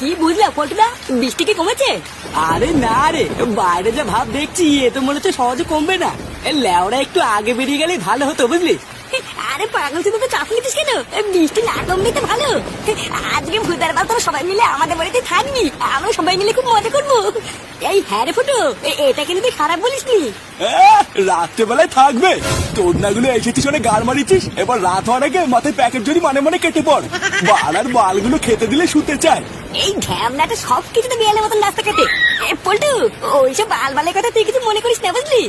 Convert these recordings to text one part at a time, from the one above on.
কি বুঝলা পল্টুদা? বৃষ্টি কি কমেছে? আরে না রে বাইরে যা ভাব দেখছি এ তো মনে হচ্ছে সহজে কমবে না। এ লেওরা একটু আগে বেরিয়ে গেলে ভালো হতো বুঝলি? আরে পাগল তুই তো চাপ নিতিস কেন বৃষ্টি না কমলে তো ভালো। আজকে ভূতার বাল তোরা সবাই মিলে আমাদের বাড়িতে থাকবি আমরা সবাই মিলে খুব মজা করব। এই হ্যাঁ রে ফুটো এ- এটা কিন্তু তুই খারাপ বলিস নি? রাত্রেবেলায় থাকবে। তোর নাগুলো এসেছিস অনেক গাল মারিছিস এবার রাত হওয়ার আগে মাথায় প্যাকেট জড়ি মানে মানে কেটে পড়। বালার বালগুলো খেতে দিলে শুতে চায়। এই সব কিছুতে বিয়ালের মতন রাস্তা কাটে। পল্টু ওইসব আলবালের কথা তুই কিছু মনে করিস না বুঝলি?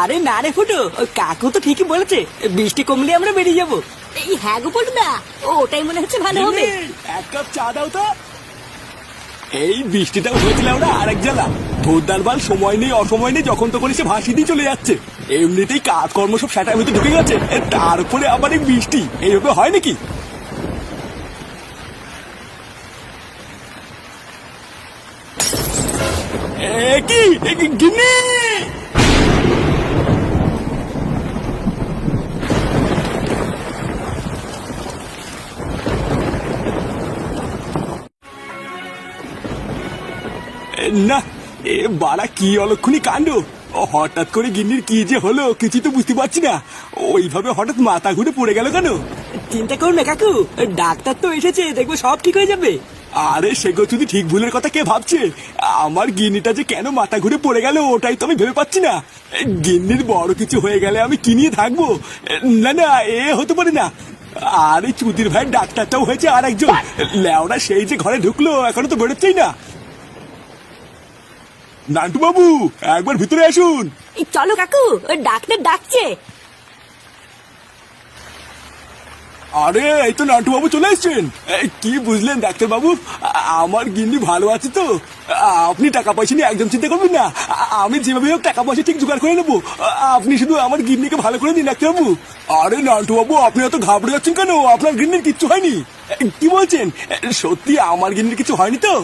আরে না রে ফুটো কাকু তো ঠিকই বলেছে বৃষ্টি কমলে আমরা বেরিয়ে যাব। এই হ্যাঁ গো পল্টুদা ওটাই মনে হচ্ছে ভালো হবে। এক কাপ চা দাও তো। এই বৃষ্টিটা হয়েছিল ওরা আরেক ভোরদার বাল সময় নেই অসময় নেই যখন তখন এসে ভাসি দিয়ে চলে যাচ্ছে। এমনিতেই কাজকর্ম সব সেটার ভিতরে ঢুকে গেছে তারপরে আবার এই বৃষ্টি এইভাবে হয় নাকি? গিন্নি? না, এ বাড়া কি অলক্ষণী কাণ্ড? হঠাৎ করে গিন্নির কি যে হলো কিছু তো বুঝতে পারছি না। ওইভাবে হঠাৎ মাথা ঘুরে পড়ে গেল কেন? চিন্তা করো না, কাকু। ডাক্তার তো এসেছে, দেখব সব ঠিক হয়ে যাবে। আরে সেগো যদি ঠিক ভুলের কথা কে ভাবছে? আমার গিন্নিটা যে কেন মাথা ঘুরে পড়ে গেল, ওটাই তো আমি ভেবে পাচ্ছি না। গিন্নির বড় কিছু হয়ে গেলে আমি কি নিয়ে থাকব? না না, এ হতে পারে না। আরে, চুদির ভাই, ডাক্তারটাও হয়েছে আর একজন। লেওরা সেই যে ঘরে ঢুকলো, এখনও তো বেরোচ্ছেই না। নান্টু বাবু একবার ভিতরে আসুন। চলো কাকু ডাক্তার ডাকছে। আরে, এই তো নান্টু বাবু চলে এসছেন। কি বুঝলেন ডাক্তার বাবু আমার গিন্নি ভালো আছে তো। আপনি টাকা পয়সা নিয়ে একদম চিন্তা করবেন না। আমি যেভাবে হোক টাকা পয়সা ঠিক জোগাড় করে নেব। আপনি শুধু আমার গিন্নিকে ভালো করে দিন ডাক্তার বাবু আরে নান্টু বাবু আপনি এত ঘাবড়ে যাচ্ছেন কেন? আপনার গিন্নির কিচ্ছু হয়নি। কি বলছেন? সত্যি আমার গিন্নির কিছু হয়নি তো?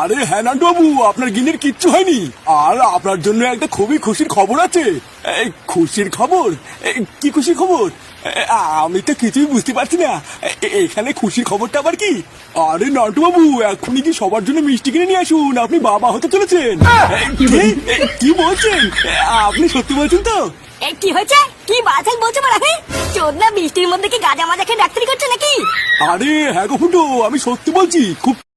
আরে হ্যাঁ নান্টু বাবু আপনার গিন্নির কিচ্ছু হয়নি। আর আপনার জন্য একটা খুবই খুশির খবর আছে। খুশির খবর? এই, কি খুশির খবর? আমি তো কিছুই বুঝতে পারছি না। এখানে খুশির খবরটা আবার কি? আরে নান্টু বাবু এখনই কি সবার জন্য মিষ্টি কিনে নিয়ে আসুন? আপনি বাবা হতে চলেছেন। কি? বলছেন? আপনি সত্যি বলছেন তো? কি হয়েছে? কি বাছাল বলছে মারা চোদনা বৃষ্টির মধ্যে কি গাজা মাজা খেয়ে ডাক্তারি করছে নাকি? আরে হ্যাঁ গো ফুটো, আমি সত্যি বলছি, খুব